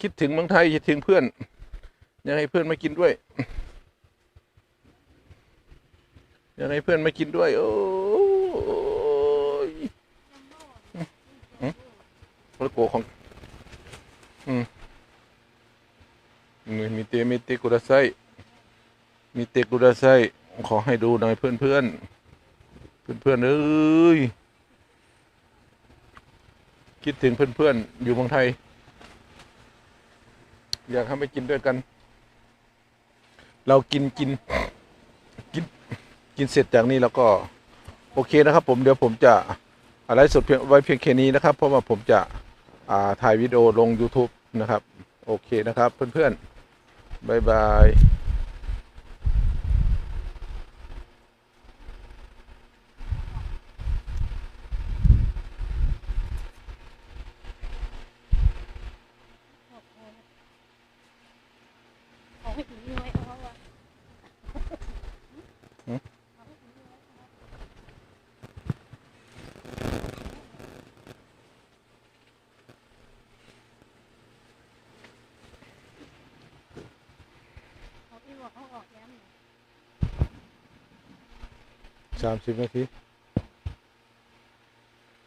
คิดถึงเมืองไทยคิดถึงเพื่อน อยากให้เพื่อนมากินด้วย อยากให้เพื่อนมากินด้วย โอ้ยอืมโลโก้ของ อืมนี่มีเตมีเตกุระไซมีเตกุระไซขอให้ดูหน่อยเพื่อนเพื่อนเพื่อนเพื่อนเอ้ย คิดถึงเพื่อนๆ อยู่เมืองไทย อยากให้ไปกินด้วยกัน เรากินกินกินกินเสร็จจากนี้แล้วก็ โอเคนะครับ ผมเดี๋ยวผมจะอะไรสดเพียงไว้เพียงแค่นี้นะครับ เพราะว่าผมจะอ่าถ่ายวิดีโอลง YouTube นะครับ โอเคนะครับ เพื่อนๆบายบาย เอาให้ถึงน้อยเอาอะ หืม เขาออกย้ำเนี่ยสามสิบนาที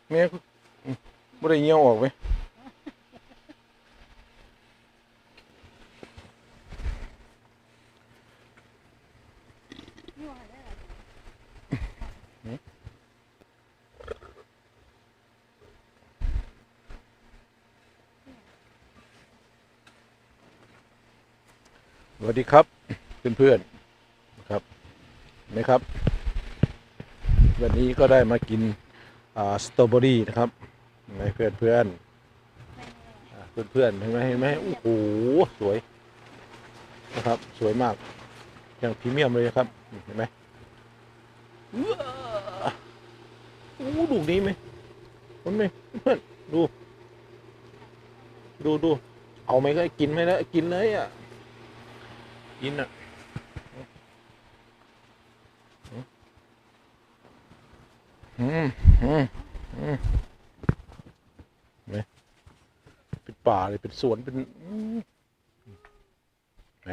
แม่ก็ไม่ได้เงี้ยวออกไหมสวัสดีครับ เพื่อนๆนะครับนะครับ วันนี้ก็ได้มากินสตรอเบอรี่นะครับให้เพื่อนเพื่อนๆไม่แน่เพื่อนๆเห็นไหมเห็นไหมโอ้โหสวยนะครับ สวยมาก อย่างพรีเมียมเลยครับ เห็นไหมว้าโอ้ดูนี้ไหมมันไหมเพื่อนดู ดูดูเอาไหมก็กินไหมนะกินเลยอะกินอะ อืมอืมอืมเป็นป่าเลยเป็นสวนเป็นไหน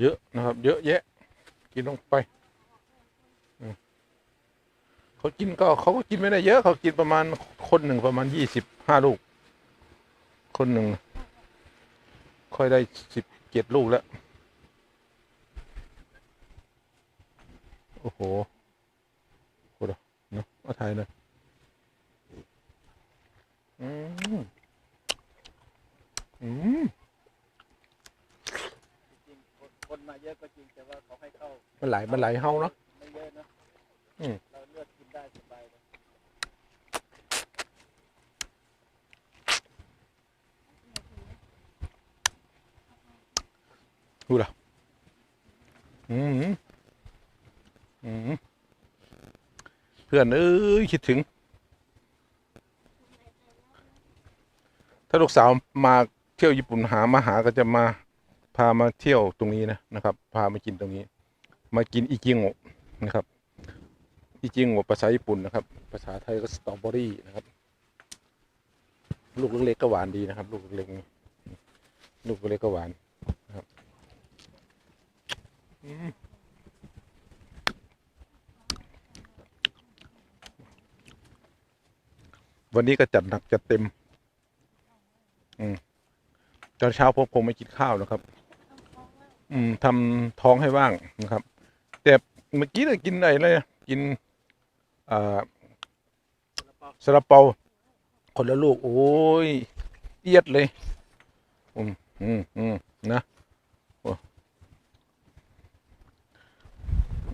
เยอะนะครับ เยอะแยะ กินลงไปเขากินก็เขาก็กินไม่ได้เยอะเขากินประมาณคนหนึ่งประมาณยี่สิบห้าลูก คนหนึ่งค่อยได้สิบเจ็ดลูกแล้ว โอ้โหโหเดี๋ยวเนาะเอาถ่ายหน่อยอืมอืมจริงๆคนคนมาเยอะก็จริงแต่ว่าเขาให้เข้ามันไหลมันไหลเฮาเนาะ ไม่เยอะนะอืม เราเลือกกินได้สบายเลยดูล่ะอืมอืม เพื่อนเอ้ยคิดถึง ถ้าลูกสาวมาเที่ยวญี่ปุ่นหามาหาก็จะมาพามาเที่ยวตรงนี้นะนะครับ พามากินตรงนี้ มากินอิจิงโงะนะครับอิจิงโงะภาษาญี่ปุ่นนะครับ ภาษาไทยก็สตรอเบอรี่นะครับ ลูกเล็กๆก็หวานดีนะครับ ลูกเล็กๆลูกเล็กก็หวานนะครับอืม วันนี้ก็จัดหนักจัดเต็ม อืมตอนเช้าผมคงไม่กินข้าวนะครับ อืมทำท้องให้ว่างนะครับ แต่เมื่อกี้เรากินอะไรเลยกินอ่าซาลาเปาคนละลูก โอ้ยเอียดเลย อืมอืมอืมนะอ้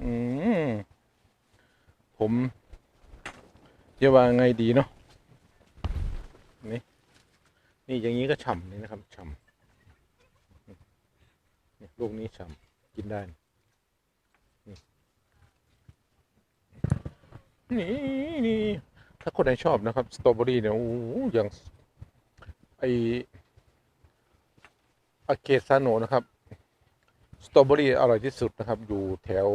อืมผมจะว่าไงดีเนาะ นี่อย่างนี้ก็ฉ่ำนี่นะครับฉ่ำนี่ลูกนี้ฉ่ำกินได้ นี่นี่ถ้าคนไหนชอบนะครับ สตรอเบอรี่เนี่ยโอ้อย่างไออาเกซาโนนะครับ สตรอเบอรี่อร่อยที่สุดนะครับ อยู่แถว